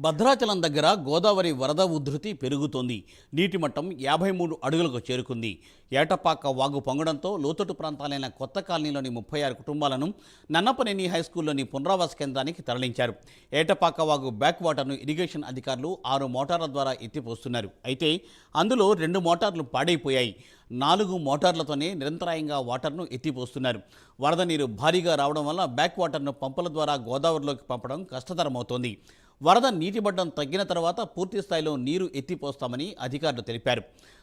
భద్రాచలం దగ్గర గోదావరి వరద ఉధృతి పెరుగుతోంది. నీటి మట్టం యాభై మూడు అడుగులకు చేరుకుంది. ఏటపాక వాగు పొంగడంతో లోతట్టు ప్రాంతాలైన కొత్త కాలనీలోని ముప్పై ఆరు కుటుంబాలను నన్నపనేని హై స్కూల్లోని పునరావాస కేంద్రానికి తరలించారు. ఏటపాక వాగు బ్యాక్ వాటర్ను ఇరిగేషన్ అధికారులు ఆరు మోటార్ల ద్వారా ఎత్తిపోస్తున్నారు. అయితే అందులో రెండు మోటార్లు పాడైపోయాయి. నాలుగు మోటార్లతోనే నిరంతరాయంగా వాటర్ను ఎత్తిపోస్తున్నారు. వరద నీరు భారీగా రావడం వల్ల బ్యాక్ వాటర్ను పంపుల ద్వారా గోదావరిలోకి పంపడం కష్టతరమవుతోంది. వరద నీటి తగ్గిన తర్వాత పూర్తి స్థాయిలో నీరు ఎత్తిపోస్తామని అధికారులు తెలిపారు.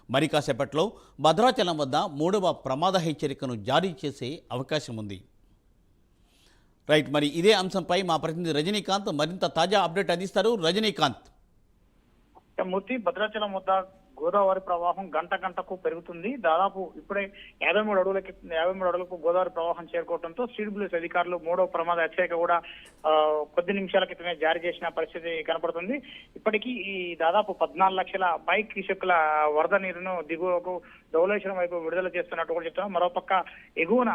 మరి కాసేపట్లో భద్రాచలం వద్ద మూడవ ప్రమాద హెచ్చరికను జారీ చేసే అవకాశం ఉంది. రైట్ మరి ఇదే అంశంపై మా ప్రతినిధి రజనీకాంత్ మరింత తాజా అప్డేట్ అందిస్తారు. రజనీకాంత్. మూర్తి భద్రాచలం వద్ద గోదావరి ప్రవాహం గంట గంటకు పెరుగుతుంది. దాదాపు ఇప్పుడే యాభై మూడు అడుగులకి యాభై మూడు అడుగులకు గోదావరి ప్రవాహం చేరుకోవడంతో స్పీడ్ అధికారులు మూడో ప్రమాద హెచ్చరిక కూడా కొద్ది నిమిషాల క్రితమే జారీ చేసిన పరిస్థితి కనపడుతుంది. ఇప్పటికీ ఈ దాదాపు పద్నాలుగు లక్షల పై క్యూసెక్కుల వరద నీరును దిగువకు ధవలేశ్వరం వైపు విడుదల చేస్తున్నట్టు కూడా చెప్తున్నాం మరోపక్క ఎగువన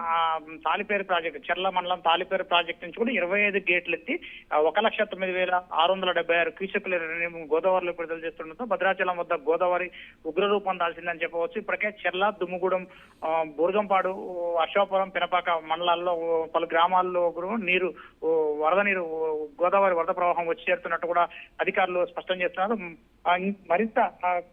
తాలిపేరు ప్రాజెక్టు చెర్ల మండలం తాలిపేరు ప్రాజెక్టు నుంచి కూడా ఇరవై ఐదు గేట్లు ఎత్తి ఒక లక్ష తొమ్మిది వేల ఆరు వందల డెబ్బై ఆరు క్యూసెక్కుల గోదావరిలో విడుదల చేస్తుండటంతో భద్రాచలం వద్ద గోదావరి ఉగ్రరూపం దాల్చిందని చెప్పవచ్చు. ఇప్పటికే చెర్ల దుమ్ముగూడెం ఆ, బురగంపాడు అశోపురం పినపాక మండలాల్లో పలు గ్రామాల్లో నీరు వరద నీరు గోదావరి వరద ప్రవాహం వచ్చి చేరుతున్నట్టు కూడా అధికారులు స్పష్టం చేస్తున్నారు. మరింత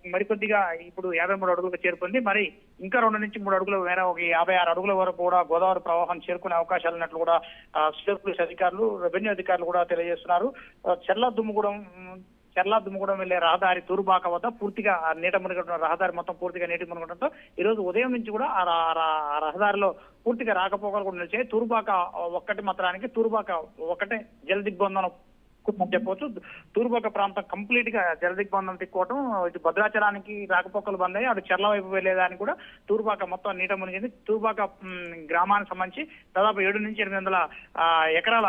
మరికొద్దిగా ఇప్పుడు యాభై మూడు అడుగులకు చేరుకుంది. మరి ఇంకా రెండు నుంచి మూడు అడుగుల మేర ఒక యాభై ఆరు అడుగుల వరకు కూడా గోదావరి ప్రవాహం చేరుకునే అవకాశాలు ఉన్నట్లు కూడా ఆ, స్టేట్ పోలీస్ అధికారులు రెవెన్యూ అధికారులు కూడా తెలియజేస్తున్నారు. ఆ, చెర్ల దుమ్ముగూడెం చెర్ల దుమ్ముగూడెం వెళ్ళే రహదారి తూరుబాక వద్ద పూర్తిగా నీట మునిగడం రహదారి మొత్తం పూర్తిగా నీటి మునగడంతో ఈ రోజు ఉదయం నుంచి కూడా ఆ రహదారిలో పూర్తిగా రాకపోకలు కూడా నిలిచాయి. తూరుబాక ఒక్కటి మాత్రానికి తూరుబాక ఒకటే జల దిగ్బంధనం చెప్పవచ్చు. తూర్పుక ప్రాంతం కంప్లీట్గా జలదిగ్బంధం తిక్కోవటం ఇటు భద్రాచలానికి రాకపోకలు బంద్ అయ్యి అటు చెర్ల వైపు వెళ్ళేదానికి కూడా తూర్పాక మొత్తం నీట మునిగింది. తూర్పాక గ్రామానికి సంబంధించి దాదాపు ఏడు నుంచి ఎనిమిది వందల ఎకరాల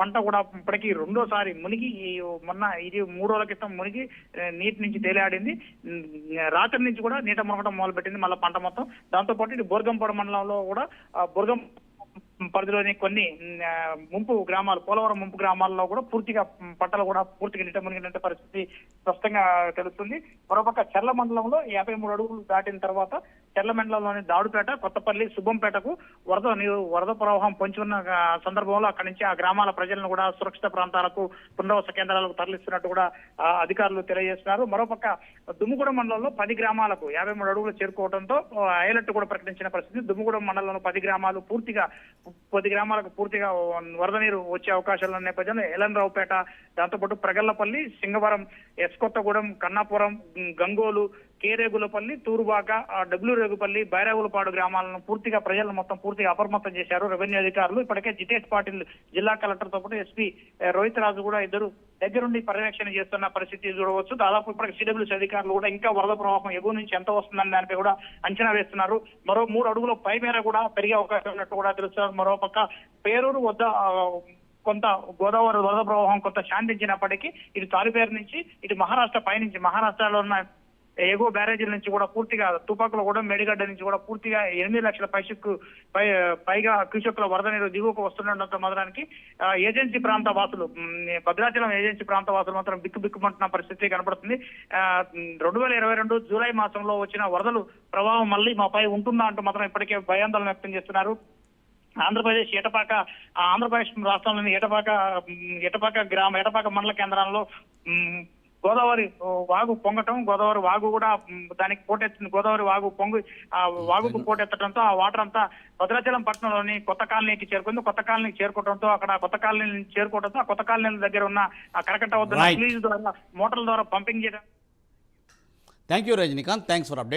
పంట కూడా ఇప్పటికీ రెండోసారి మునిగి మొన్న ఇది మూడు రోజుల క్రితం మునిగి నీటి నుంచి తేలియాడింది రాత్రి నుంచి కూడా నీట మునగడం మొదలుపెట్టింది. మళ్ళీ పంట మొత్తం. దాంతో పాటు ఇటు బోర్గంపాడు మండలంలో కూడా బుర్గం పరిధిలోని కొన్ని ముంపు గ్రామాలు పోలవరం ముంపు గ్రామాల్లో కూడా పూర్తిగా మ్, పంటలు కూడా పూర్తిగా నీట పరిస్థితి స్పష్టంగా తెలుస్తుంది. మరోపక్క చర్ల మండలంలో యాభై మూడు అడుగులు దాటిన తర్వాత చెర్ల మండలంలోని దాడుపేట కొత్తపల్లి శుభంపేటకు వరద నీరు వరద ప్రవాహం పొంచి ఉన్న సందర్భంలో అక్కడి నుంచి ఆ గ్రామాల ప్రజలను కూడా సురక్షిత ప్రాంతాలకు పునరావాస కేంద్రాలకు తరలిస్తున్నట్టు కూడా అధికారులు తెలియజేస్తున్నారు. మరోపక్క దుమ్ముగూడెం మండలంలో పది గ్రామాలకు యాభై మూడు అడుగులు చేరుకోవడంతో హైలెట్ కూడా ప్రకటించిన పరిస్థితి. దుమ్ముగూడెం మండలంలో పది గ్రామాలు పూర్తిగా పది గ్రామాలకు పూర్తిగా వరద నీరు వచ్చే అవకాశాలు ఉన్న నేపథ్యంలో ఎలన్రావుపేట దాంతోపాటు ప్రగల్లపల్లి సింగవరం ఎస్కొత్తగూడెం కన్నాపురం గంగోలు కేరేగులపల్లి తూరుబాక డబ్ల్యూ రేగుపల్లి బైరాగులపాడు గ్రామాలను పూర్తిగా ప్రజలను మొత్తం పూర్తిగా అప్రమత్తం చేశారు. రెవెన్యూ అధికారులు ఇప్పటికే జితేష్ పాటిల్ జిల్లా కలెక్టర్తో పాటు ఎస్పీ రోహిత్ రాజు కూడా ఇద్దరు దగ్గరుండి పర్యవేక్షణ చేస్తున్న పరిస్థితి చూడవచ్చు. దాదాపు ఇప్పటికి సిడబ్ల్యూసీ అధికారులు కూడా ఇంకా వరద ప్రవాహం ఎగువ నుంచి ఎంత వస్తుందని దానిపై కూడా అంచనా వేస్తున్నారు. మరో మూడు అడుగుల పై మేర కూడా పెరిగే అవకాశం ఉన్నట్టు కూడా తెలుస్తున్నారు. మరో పక్క పేరూరు వద్ద కొంత గోదావరి వరద ప్రవాహం కొంత శాంతించినప్పటికీ ఇటు తాలిపేరు నుంచి ఇటు మహారాష్ట్ర పైనుంచి మహారాష్ట్రలో ఉన్న ఎగువ బ్యారేజీల నుంచి కూడా పూర్తిగా తుపాకులు కూడా మేడిగడ్డ నుంచి కూడా పూర్తిగా ఎనిమిది లక్షల పైసకు పై పైగా కృషకుల వరద నీరు దిగువకు వస్తుండటంతో మొదలడానికి ఏజెన్సీ ప్రాంత వాసులు భద్రాచలం ఏజెన్సీ ప్రాంత వాసులు మాత్రం బిక్కు బిక్కుమంటున్న పరిస్థితి కనబడుతుంది రెండు వేల ఇరవై రెండు జూలై మాసంలో వచ్చిన వరదలు ప్రభావం మళ్ళీ మాపై ఉంటుందా అంటూ మాత్రం ఇప్పటికే భయాందోళన వ్యక్తం చేస్తున్నారు. ఆంధ్రప్రదేశ్ ఏటపాక ఆంధ్రప్రదేశ్ రాష్ట్రంలోని ఏటపాక ఎటపాక ఏటపాక గ్రామ ఏటపాక మండల కేంద్రంలో గోదావరి వాగు పొంగటం గోదావరి వాగు కూడా దానికి పోటెత్తింది గోదావరి వాగు పొంగి ఆ వాగుకు పోటెత్తడంతో ఆ వాటర్ అంతా భద్రాచలం పట్టణంలోని కొత్త కాలనీకి చేరుకుంది. కొత్త కాలనీకి చేరుకోవడంతో అక్కడ కొత్త కాలనీ చేరుకోవడంతో ఆ కొత్త కాలనీల దగ్గర ఉన్న ఆ కరకట్ట వద్ద ద్వారా మోటార్ల ద్వారా పంపింగ్ చేయడం thank you Rajinikanth thanks for update